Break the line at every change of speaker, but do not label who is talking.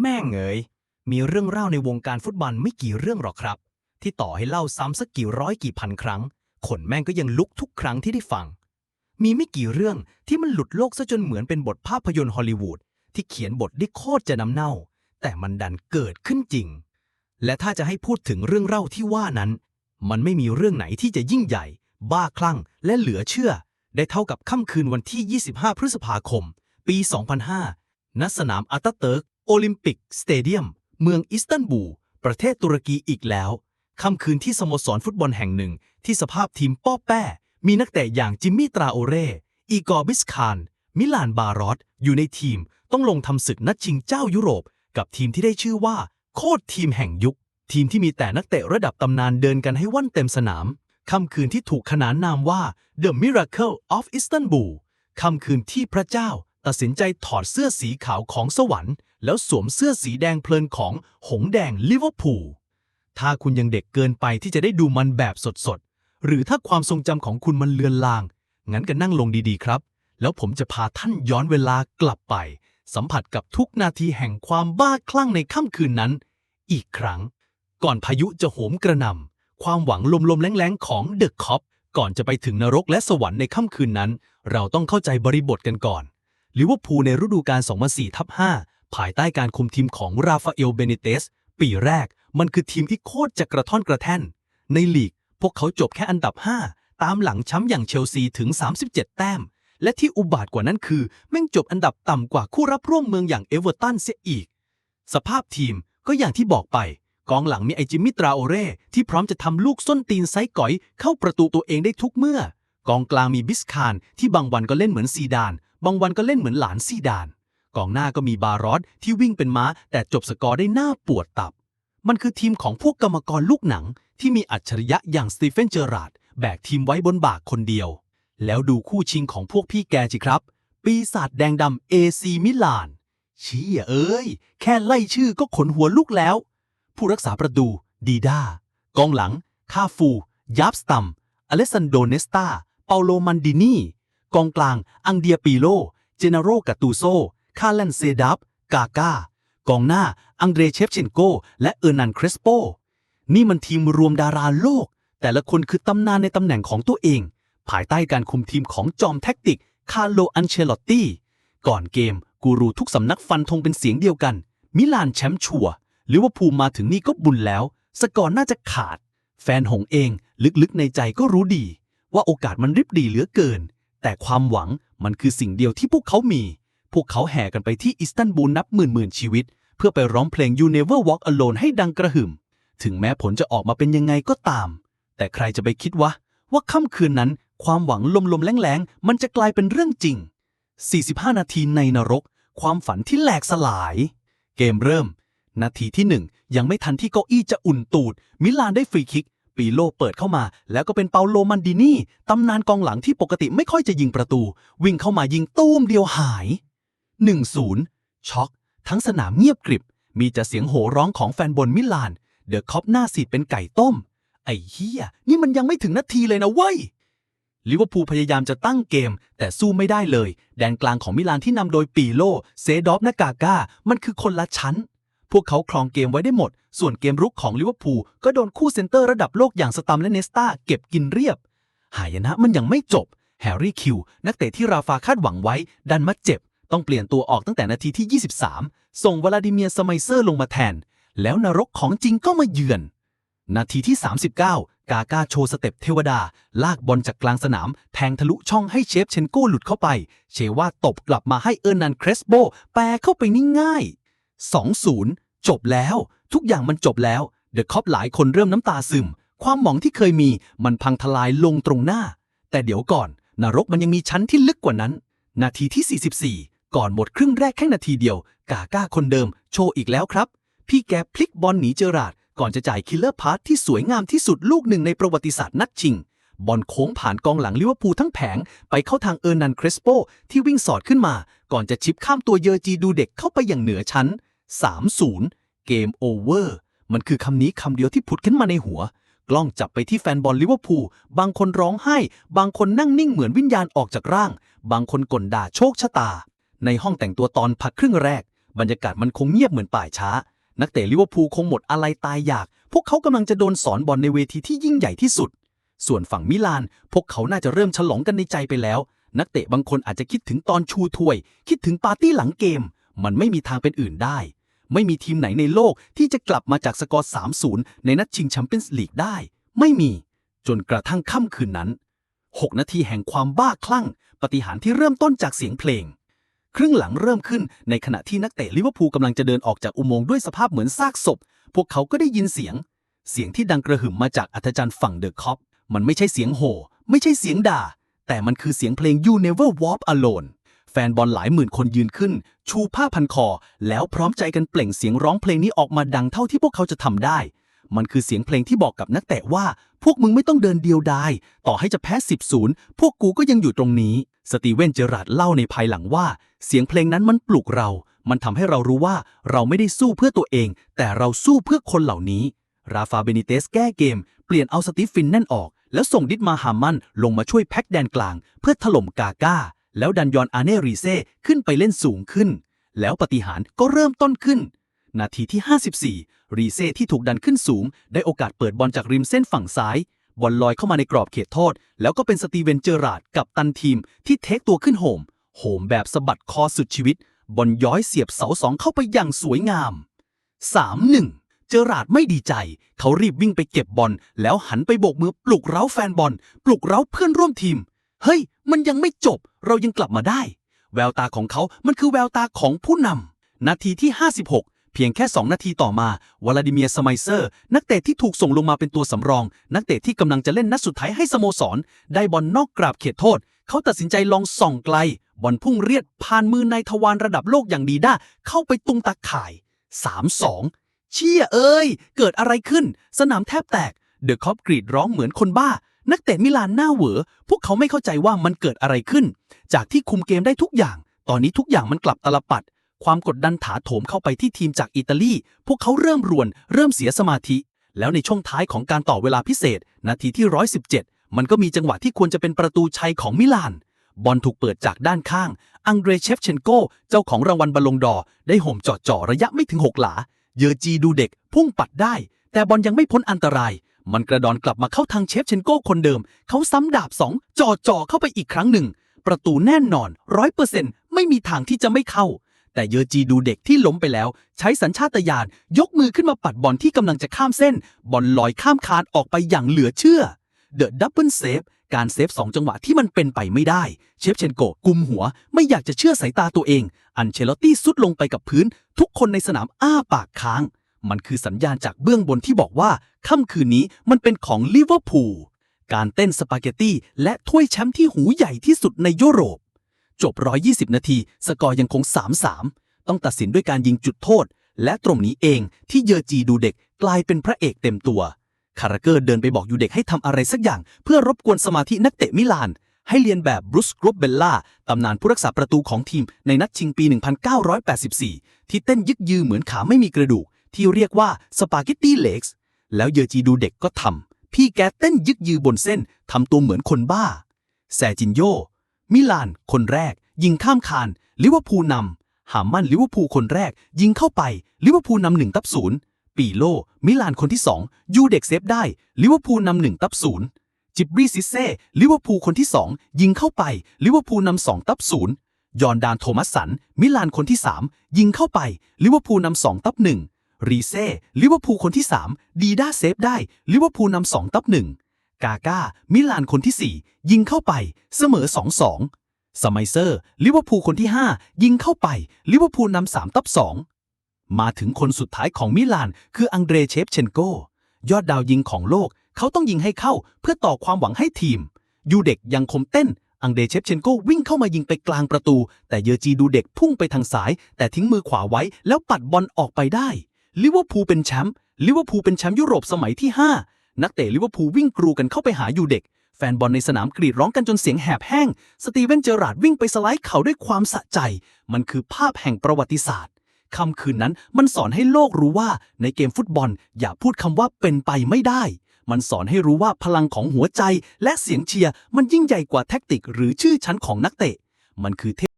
แม่งเอ๋ยมีเรื่องเล่าในวงการฟุตบอลไม่กี่เรื่องหรอกครับ ที่ต่อให้เล่าซ้ำสักกี่ร้อยกี่พันครั้ง ขนแม่งก็ยังลุกทุกครั้งที่ได้ฟัง มีไม่กี่เรื่องที่มันหลุดโลกซะจนเหมือนเป็นบทภาพยนตร์ฮอลลีวูดที่เขียนบทได้โคตรจะน้ำเน่า แต่มันดันเกิดขึ้นจริง และถ้าจะให้พูดถึงเรื่องเล่าที่ว่านั้น มันไม่มีเรื่องไหนที่จะยิ่งใหญ่ บ้าคลั่งและเหลือเชื่อ ได้เท่ากับค่ำคืนวันที่ 25 พฤษภาคม ปี 2005ณสนามอาตาเติร์ก โอลิมปิกสเตเดียม เมืองอิสตันบูล ประเทศตุรกีอีกแล้ว ค่ำคืนที่สโมสรฟุตบอลแห่งหนึ่ง ที่สภาพทีมป้อแป้ มีนักเตะอย่างจิมมี่ตราโอเรอีกอร์บิสคาน มิลานบารอสอยู่ในทีม ต้องลงทำศึกนัดชิงเจ้ายุโรป กับทีมที่ได้ชื่อว่า โคตรทีมแห่งยุค ทีมที่มีแต่นักเตะระดับตำนานเดินกันให้ว่อนเต็มสนาม ค่ำคืนที่ถูกขนานนามว่า The Miracle of Istanbul ค่ำคืนที่พระเจ้า ตัดสินใจถอดเสื้อสีขาวของสวรรค์ แล้วสวมเสื้อสีแดงเพลินของหงแดงลิเวอร์พูล ถ้าคุณยังเด็กเกินไปที่จะได้ดูมันแบบสดๆ หรือถ้าความทรงจำของคุณมันเลือนลาง งั้นก็นั่งลงดีๆครับ แล้วผมจะพาท่านย้อนเวลากลับไป สัมผัสกับทุกนาทีแห่งความบ้าคลั่งในค่ำคืนนั้น อีกครั้ง ก่อนพายุจะโหมกระหน่ำความหวังลมๆแรงๆของเดอะคอปก่อนจะไปถึงนรกและสวรรค์ในค่ำคืนนั้น เราต้องเข้าใจบริบทกันก่อนลิเวอร์พูลในฤดูกาล2004ทับ5 ภายใต้การคุมทีมของราฟาเอลเบนิเตส ปีแรกมันคือทีมที่โคตรจะกระท่อนกระแท่น ในลีก พวกเขาจบแค่อันดับ 5 ตามหลังแช้ำอย่างเชลซีถึง 37 แต้ม และที่อุบาทกว่านั้นคือ แม่งจบอันดับต่ำกว่าคู่รับร่วมเมืองอย่างเอเวอร์ตันเสียอีก สภาพทีมก็อย่างที่บอกไป กองหลังมีไอจิมิตราโอเร่ที่พร้อมจะทำลูกส้นตีนไซก๋อยเข้าประตูตัวเองได้ทุกเมื่อ กองกลางมีบิสคานที่บางวันก็เล่นเหมือนซีดาน บางวันก็เล่นเหมือนหลานซีดาน กองหน้าก็มีบารอสที่วิ่งเป็นม้า แต่จบสกอร์ได้หน้าปวดตับ มันคือทีมของพวกกรรมกรลูกหนัง ที่มีอัจฉริยะอย่างสตีเฟนเจอราร์ดแบกทีมไว้บนบ่าคนเดียว แล้วดูคู่ชิงของพวกพี่แกจิครับ ปีศาจแดงดำเอซีมิลานเชี่ยเอ้ย แค่ไล่ชื่อก็ขนหัวลุกแล้ว ผู้รักษาประตูดีด้ากองหลัง คาฟู ยับสตัม อเลสซันโดเนสตา เปาโลมันดินี กองกลาง อังเดียปีโล เจเนโรกาตูโซ คาเลนเซดับ กาก้ากองหน้า อังเดรเชฟเชนโก และเออร์นันครสโป นี่มันทีมรวมดาราโลก แต่ละคนคือตำนานในตำแหน่งของตัวเอง ภายใต้การคุมทีมของจอมแท็กติก คาร์โล อันเชลอตตี้ ก่อนเกม กูรูทุกสำนักฟันธงเป็นเสียงเดียวกัน มิลานแชมป์ชัวร์ลิเวอร์พูมาถึงนี่ก็บุญแล้ว สกอร์น่าจะขาด แฟนหงเอง ลึกๆในใจก็รู้ดี ว่าโอกาสมันริบดีเหลือเกิน แต่ความหวังมันคือสิ่งเดียวที่พวกเขามี พวกเขาแห่กันไปที่อิสตันบูลนับหมื่นหมื่นๆชีวิต เพื่อไปร้องเพลง You Never Walk Alone ให้ดังกระหึ่ม ถึงแม้ผลจะออกมาเป็นยังไงก็ตาม แต่ใครจะไปคิดวะว่าค่ำคืนนั้น ความหวังลมๆแรงๆ มันจะกลายเป็นเรื่องจริง 45 นาทีในนรก ความฝันที่แหลกสลาย เกมเริ่ม นาทีที่หนึ่งยังไม่ทันที่เก้าอี้จะอุ่นตูด มิลานได้ฟรีคิกปีโลเปิดเข้ามา แล้วก็เป็นเปาโลมันดินีตำนานกองหลังที่ปกติไม่ค่อยจะยิงประตู วิ่งเข้ามายิงตูมเดียวหาย 1-0 ช็อก ทั้งสนามเงียบกริบ มีแต่เสียงโห่ร้องของแฟนบอลมิลาน เดอะคอปหน้าสีดเป็นไก่ต้ม ไอ้เฮียนี่มันยังไม่ถึงนาทีเลยนะเว้ยลิเวอร์พูลพยายามจะตั้งเกม แต่สู้ไม่ได้เลย แดนกลางของมิลานที่นำโดยปีโล เซดอฟและกาก้า มันคือคนละชั้น พวกเขาครองเกมไว้ได้หมด ส่วนเกมรุกของลิเวอร์พูลก็โดนคู่เซนเตอร์ระดับโลกอย่างสตัมและเนสตาเก็บกินเรียบ หายนะมันยังไม่จบ แฮร์รี่คิว นักเตะที่ราฟาคาดหวังไว้ ดันมาเจ็บ ต้องเปลี่ยนตัวออกตั้งแต่นาทีที่ 23 ส่งวลาดิเมียร์สไมเซอร์ลงมาแทน แล้วนรกของจริงก็มาเยือน นาทีที่ 39 กาก้าโชว์สเต็ปเทวดา ลากบอลจากกลางสนาม แทงทะลุช่องให้เชฟเชนโก้หลุดเข้าไป เชว่าตบกลับมาให้เออร์นันเครสโบ แปรเข้าไปนี่ง่าย2-0 จบแล้ว ทุกอย่างมันจบแล้วเดอะคอปหลายคนเริ่มน้ำตาซึม ความหมองที่เคยมีมันพังทลายลงตรงหน้า แต่เดี๋ยวก่อน นรกมันยังมีชั้นที่ลึกกว่านั้น นาทีที่ 44 ก่อนหมดครึ่งแรกแค่นาทีเดียว กาก้าคนเดิม โชว์อีกแล้วครับ พี่แกพลิกบอลหนีเจอราดก่อนจะจ่ายคิลเลอร์พาสที่สวยงามที่สุดลูกหนึ่งในประวัติศาสตร์นัดชิง บอลโค้งผ่านกองหลังลิเวอร์พูลทั้งแผง ไปเข้าทางเออร์นันครสโป ที่วิ่งสอดขึ้นมา ก่อนจะชิปข้ามตัวเยอร์จีดูเด็กเข้าไปอย่างเหนือชั้น 3-0 เกมโอเวอร์มันคือคำนี้คำเดียวที่ผุดขึ้นมาในหัว กล้องจับไปที่แฟนบอลลิเวอร์พูลบางคนร้องไห้ บางคนนั่งนิ่งเหมือนวิญญาณออกจากร่าง บางคนก่นด่าโชคชะตา ในห้องแต่งตัวตอนพักครึ่งแรก
บรรยากาศมันคงเงียบเหมือนป่าช้า นักเตะลิเวอร์พูลคงหมดอะไรตายอยาก พวกเขากำลังจะโดนสอนบอลในเวทีที่ยิ่งใหญ่ที่สุด ส่วนฝั่งมิลาน พวกเขาน่าจะเริ่มฉลองกันในใจไปแล้ว นักเตะบางคนอาจจะคิดถึงตอนชูถ้วย คิดถึงปาร์ตี้หลังเกม มันไม่มีทางเป็นอื่นได้ ไม่มีทีมไหนในโลกที่จะกลับมาจากสกอร์ 3-0 ในนัดชิงแชมเปี้ยนส์ลีกได้ ไม่มี จนกระทั่งค่ำคืนนั้น 6 นาทีแห่งความบ้าคลั่ง ปฏิหารที่เริ่มต้นจากเสียงเพลง ครึ่งหลังเริ่มขึ้นในขณะที่นักเตะลิเวอร์พูลกำลังจะเดินออกจากอุโมงค์ด้วยสภาพเหมือนซากศพ พวกเขาก็ได้ยินเสียง เสียงที่ดังกระหึ่มมาจากอัธจันทร์ฝั่งเดอะคอปมันไม่ใช่เสียงโห่ไม่ใช่เสียงด่า แต่มันคือเสียงเพลง You Never Walk Alone แฟนบอลหลายหมื่นคนยืนขึ้น ชูผ้าพันคอ แล้วพร้อมใจกันเปล่งเสียงร้องเพลงนี้ออกมาดังเท่าที่พวกเขาจะทำได้ มันคือเสียงเพลงที่บอกกับนักเตะว่า พวกมึงไม่ต้องเดินเดียวดาย ต่อให้จะแพ้ 10-0พวกกูก็ยังอยู่ตรงนี้ สตีเวนเจอราร์ดเล่าในภายหลังว่า เสียงเพลงนั้นมันปลุกเรา มันทำให้เรารู้ว่าเราไม่ได้สู้เพื่อตัวเอง แต่เราสู้เพื่อคนเหล่านี้ ราฟาเบนิเตสแก้เกม เปลี่ยนเอาสตีฟฟินแน่นออก แล้วส่งดิดมาฮามันลงมาช่วยแพ็กแดนกลาง เพื่อถล่มกาก้า แล้วดันยอนอาเนรีเซ่ขึ้นไปเล่นสูงขึ้น แล้วปฏิหารก็เริ่มต้นขึ้น นาทีที่ 54 รีเซ่ที่ถูกดันขึ้นสูง ได้โอกาสเปิดบอลจากริมเส้นฝั่งซ้าย บอลลอยเข้ามาในกรอบเขตโทษ แล้วก็เป็นสตีเวนเจอราดกับตันทีมที่เทคตัวขึ้นโหม โหมแบบสะบัดคอสุดชีวิต บอลย้อยเสียบเสาสองเข้าไปอย่างสวยงาม 3-1 เจอราดไม่ดีใจ เขารีบวิ่งไปเก็บบอล แล้วหันไปโบกมือปลุกเร้าแฟนบอล ปลุกเร้าเพื่อนร่วมทีม เฮ้ย มันยังไม่จบ เรายังกลับมาได้ แววตาของเขา มันคือแววตาของผู้นำนาทีที่ 56 เพียงแค่ 2 นาทีต่อมาวลาดิเมียร์สไมเซอร์ นักเตะที่ถูกส่งลงมาเป็นตัวสำรอง นักเตะที่กำลังจะเล่นนัดสุดท้ายให้สโมสร ได้บอลนอกกราบเขตโทษ เขาตัดสินใจลองส่องไกล บอลพุ่งเรียดผ่านมือนายทวารระดับโลกอย่างดีด้าเข้าไปตุงตาข่าย 3-2 เชี่ยเอ้ย เกิดอะไรขึ้น สนามแทบแตก เดอะคอปกรีดร้องเหมือนคนบ้านักเตะมิลานหน้าเหวอ พวกเขาไม่เข้าใจว่ามันเกิดอะไรขึ้น จากที่คุมเกมได้ทุกอย่าง ตอนนี้ทุกอย่างมันกลับตลปัด ความกดดันถาโถมเข้าไปที่ทีมจากอิตาลี พวกเขาเริ่มรวน เริ่มเสียสมาธิ แล้วในช่วงท้ายของการต่อเวลาพิเศษ นาทีที่ 117 มันก็มีจังหวะที่ควรจะเป็นประตูชัยของมิลาน บอลถูกเปิดจากด้านข้าง อังเดรเชฟเชนโก เจ้าของรางวัลบอลลงดอร์ได้โหมจ่อจ่อระยะไม่ถึง 6 หลา เยอร์จีดูเด็ก พุ่งปัดได้ แต่บอลยังไม่พ้นอันตราย มันกระดอนกลับมาเข้าทางเชฟเชนโกคนเดิม เขาซ้ำดาบสองจ่อจ่อเข้าไปอีกครั้งหนึ่ง ประตูแน่นอนร้อยเปอร์เซ็นต์ไม่มีทางที่จะไม่เข้า แต่เยอร์จีดูเด็กที่ล้มไปแล้ว ใช้สัญชาตญาณยกมือขึ้นมาปัดบอลที่กำลังจะข้ามเส้น บอลลอยข้ามคานออกไปอย่างเหลือเชื่อเดอะดับเบิลเซฟการเซฟสองจังหวะที่มันเป็นไปไม่ได้ เชฟเชนโกกุมหัว ไม่อยากจะเชื่อสายตาตัวเอง อันเชลตตี้สุดลงไปกับพื้น ทุกคนในสนามอ้าปากค้าง มันคือสัญญาณจากเบื้องบนที่บอกว่า ค่ำคืนนี้มันเป็นของลิเวอร์พูลการเต้นสปาเกตตี้และถ้วยแชมป์ที่หูใหญ่ที่สุดในยุโรป จบ 120 นาที สกอร์ยังคง 3-3 ต้องตัดสินด้วยการยิงจุดโทษ และตรงนี้เองที่เยอร์จีดูเด็กกลายเป็นพระเอกเต็มตัว คาราเกอร์เดินไปบอกยูเด็กให้ทำอะไรสักอย่าง เพื่อรบกวนสมาธินักเตะมิลาน ให้เรียนแบบบรูซกรอบเบลล่าตำนานผู้รักษาประตูของทีมในนัดชิงปี 1984 ที่เต้นยึกยือเหมือนขาไม่มีกระดูก ที่เรียกว่าสปาเกตตี้เล็กส์แล้วเยอร์จีดูเด็กก็ทำพี่แกเต้นยึกยือบนเส้นทำตัวเหมือนคนบ้าแซจินโย มิลาน คนแรก ยิงข้ามคานลิเวอร์พูลนำหามันลิเวอร์พูลคนแรก ยิงเข้าไปลิเวอร์พูลนำหนึ่งตับศูนย์ปีโล มิลานคนที่สองยูเด็กเซฟได้ลิเวอร์พูลนำหนึ่งตับศูนย์จิบรีซิเซ่ลิเวอร์พูลคนที่สองยิงเข้าไปลิเวอร์พูลนำสองตับศูนย์ยอนดานโทมัสสัน มิลานคนที่สามยิงเข้าไปลิเวอร์พูลนำสองตับหนึ่งรีเซ่ลิเวอร์พูลคนที่สามดีด้าเซฟได้ลิเวอร์พูลนำสองตับหนึ่ง กาก้า มิลานคนที่ 4 ยิงเข้าไปเสมอ 2-2 สมัยเซอร์ ลิเวอร์พูลคนที่ 5 ยิงเข้าไป ลิเวอร์พูลนำ3ตับ 2 มาถึงคนสุดท้ายของมิลาน คืออังเดรเชฟเชนโก ยอดดาวยิงของโลก เขาต้องยิงให้เข้าเพื่อต่อความหวังให้ทีม ยูเด็กยังคมเต้น อังเดรเชฟเชนโกวิ่งเข้ามายิงไปกลางประตู แต่เยอร์จีดูเด็กพุ่งไปทางซ้าย แต่ทิ้งมือขวาไว้แล้วปัดบอลออกไปได้ ลิเวอร์พูลเป็นแชมป์ลิเวอร์พูลเป็นแชมป์ยุโรปสมัยที่ 5 นักเตะลิเวอร์พูลวิ่งกรูกันเข้าไปหายูเด็ก แฟนบอลในสนามกรีดร้องกันจนเสียงแหบแห้ง สตีเวนเจอราร์ดวิ่งไปสไลด์เขาด้วยความสะใจ มันคือภาพแห่งประวัติศาสตร์ค่ำคืนนั้นมันสอนให้โลกรู้ว่าในเกมฟุตบอล อย่าพูดคำว่าเป็นไปไม่ได้ มันสอนให้รู้ว่าพลังของหัวใจและเสียงเชียร์มันยิ่งใหญ่กว่าแท็กติก หรือชื่อชั้นของนักเตะ มันคือเท